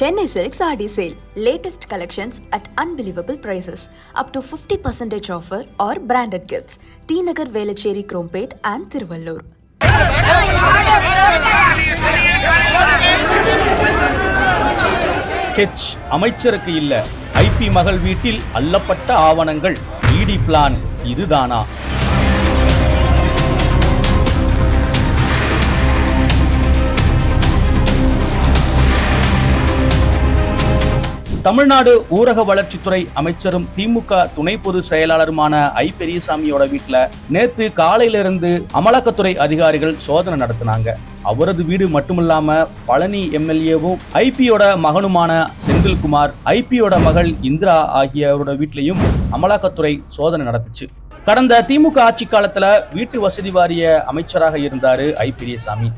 Chennai silks Aadi sale latest collections at unbelievable prices up to fifty percentage offer or branded gifts T Nagar Velachery Chromepet and Tiruvallur sketch அமைச்சருக்கு இல்ல IP மகள் வீட்டில் அல்லப்பட்ட ஆவணங்கள் இடி plan இதுதானா தமிழ்நாடு ஊரக வளர்ச்சித்துறை அமைச்சரும் திமுக துணை பொதுச் செயலாளருமான ஐ பெரியசாமியோட வீட்டுல நேத்து காலையில இருந்து அமலாக்கத்துறை அதிகாரிகள் சோதனை நடத்தினாங்க. அவரது வீடு மட்டுமில்லாம பழனி எம்எல்ஏவும் ஐபியோட மகனுமான செந்தில்குமார் ஐபியோட மகள் இந்திரா ஆகியோரோட வீட்லயும் அமலாக்கத்துறை சோதனை நடத்துச்சு. கடந்த திமுக ஆட்சி காலத்துல வீட்டு வசதி வாரிய அமைச்சராக இருந்தாரு ஐ பெரியசாமி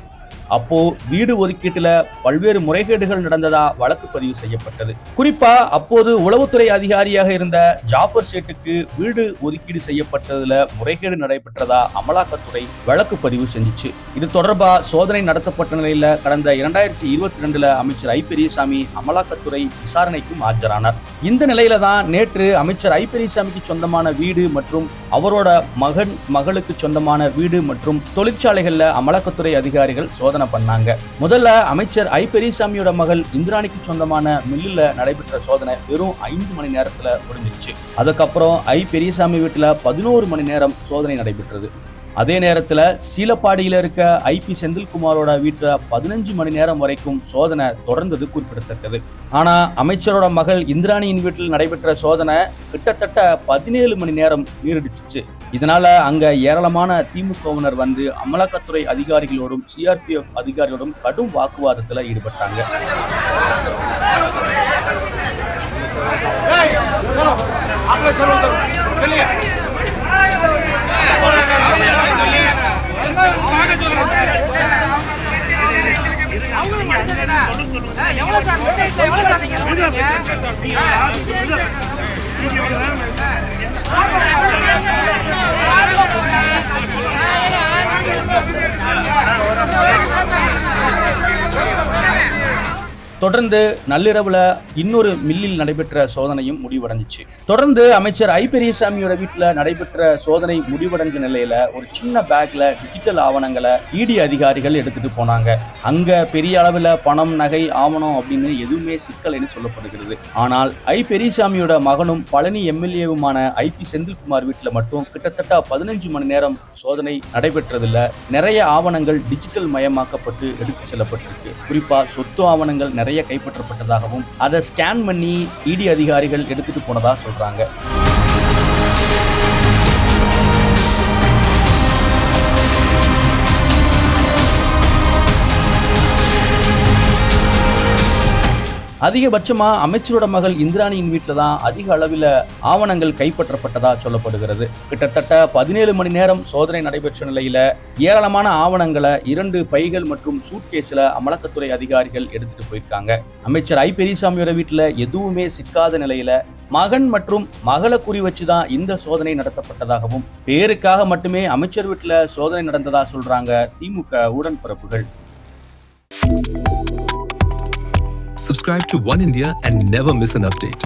அப்போ வீடு ஒதுக்கீட்டுல பல்வேறு முறைகேடுகள் நடந்ததா வழக்கு பதிவு செய்யப்பட்டது. குறிப்பா அப்போது உளவுத்துறை அதிகாரியாக இருந்த ஜாஃபர் சேட்டுக்கு வீடு ஒதுக்கீடு செய்யப்பட்டதுல முறைகேடு நடைபெற்றதா அமலாக்கத்துறை வழக்கு பதிவு செஞ்சுச்சு. இது தொடர்பா சோதனை நடத்தப்பட்ட நிலையில கடந்த இரண்டாயிரத்தி இருபத்தி ரெண்டுல அமைச்சர் ஐ. பெரியசாமி அமலாக்கத்துறை விசாரணைக்கும் ஆஜரானார். இந்த நிலையில தான் நேற்று அமைச்சர் ஐ. பெரியசாமிக்கு சொந்தமான வீடு மற்றும் அவரோட மகன் மகளுக்கு சொந்தமான வீடு மற்றும் தொழிற்சாலைகள்ல அமலாக்கத்துறை அதிகாரிகள் சோதனை பண்ணாங்க. முதல்ல அமைச்சர் ஐ பெரியசாமியோட மகள் இந்திராணிக்கு சொந்தமான மில்லுல நடைபெற்ற சோதனை வெறும் ஐந்து மணி நேரத்துல முடிஞ்சிருச்சு. அதுக்கப்புறம் ஐ பெரியசாமி வீட்டுல பதினோரு மணி நேரம் சோதனை நடைபெற்றது. அதே நேரத்தில் சீலப்பாடியில் இருக்க ஐபி செந்தில்குமாரோட வீட்டில் பதினஞ்சு மணி நேரம் வரைக்கும் சோதனை தொடர்ந்தது குறிப்பிடத்தக்கது. ஆனால் அமைச்சரோட மகள் இந்திராணியின் வீட்டில் நடைபெற்ற சோதனை கிட்டத்தட்ட பதினேழு மணி நேரம் நீரிடிச்சிச்சு இதனால அங்க ஏராளமான திமுகவினர் வந்து அமலாக்கத்துறை அதிகாரிகளோடும் சிஆர்பிஎஃப் அதிகாரிகளோடும் கடும் வாக்குவாதத்தில் ஈடுபட்டாங்க. எவ்வளவு சார் எவ்வளவு சார் நீங்க தொடர்ந்து நள்ளிரவுல இன்னொரு மில்லில் நடைபெற்ற சோதனையும் முடிவடைஞ்சிச்சு. தொடர்ந்து அமைச்சர் ஐ. பெரியசாமியோட வீட்டுல நடைபெற்ற சோதனை முடிவடைஞ்ச நிலையில ஒரு சின்ன பேக்ல டிஜிட்டல் ஆவணங்களை இடி அதிகாரிகள் எடுத்துட்டு போனாங்க. அங்க பெரிய அளவுல பணம் நகை ஆவணம் அப்படின்னு எதுவுமே சிக்கலைன்னு சொல்லப்படுகிறது. ஆனால் ஐ. பெரியசாமியோட மகனும் பழனி எம்எல்ஏவுமான ஐ. பி. செந்தில்குமார் வீட்டுல மட்டும் கிட்டத்தட்ட பதினஞ்சு மணி நேரம் சோதனை நடைபெற்றதுல நிறைய ஆவணங்கள் டிஜிட்டல் மயமாக்கப்பட்டு எடுத்து செல்லப்பட்டிருக்கு. குறிப்பா சொத்து ஆவணங்கள் நிறைய கைப்பற்றப்பட்டதாகவும் அதை ஸ்கேன் பண்ணி இடி அதிகாரிகள் எடுத்துட்டு போனதா சொல்றாங்க. அதிகபட்சமா அமைச்சரோட மகள் இந்திராணியின் வீட்டில் தான் அதிக அளவில் ஆவணங்கள் கைப்பற்றப்பட்டதா சொல்லப்படுகிறது. கிட்டத்தட்ட பதினேழு மணி நேரம் சோதனை நடைபெற்ற நிலையில ஏராளமான ஆவணங்களை இரண்டு பைகள் மற்றும் சூட்கேஸ்ல அமலாக்கத்துறை அதிகாரிகள் எடுத்துட்டு போயிருக்காங்க. அமைச்சர் ஐ. பெரியசாமியோட வீட்டில் எதுவுமே சிக்காத நிலையில மகன் மற்றும் மகளை குறி வச்சு தான் இந்த சோதனை நடத்தப்பட்டதாகவும் பேருக்காக மட்டுமே அமைச்சர் வீட்டில் சோதனை நடந்ததா சொல்றாங்க திமுக உடன்பிறப்புகள். Subscribe to One India and never miss an update.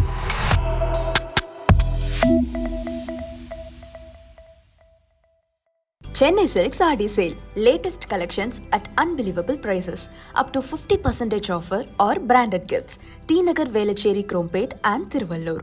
Chennai Silks RD sale. Latest collections at unbelievable prices. Up to 50% offer or branded gifts. T Nagar Velachery Krompet and Thiruvallur.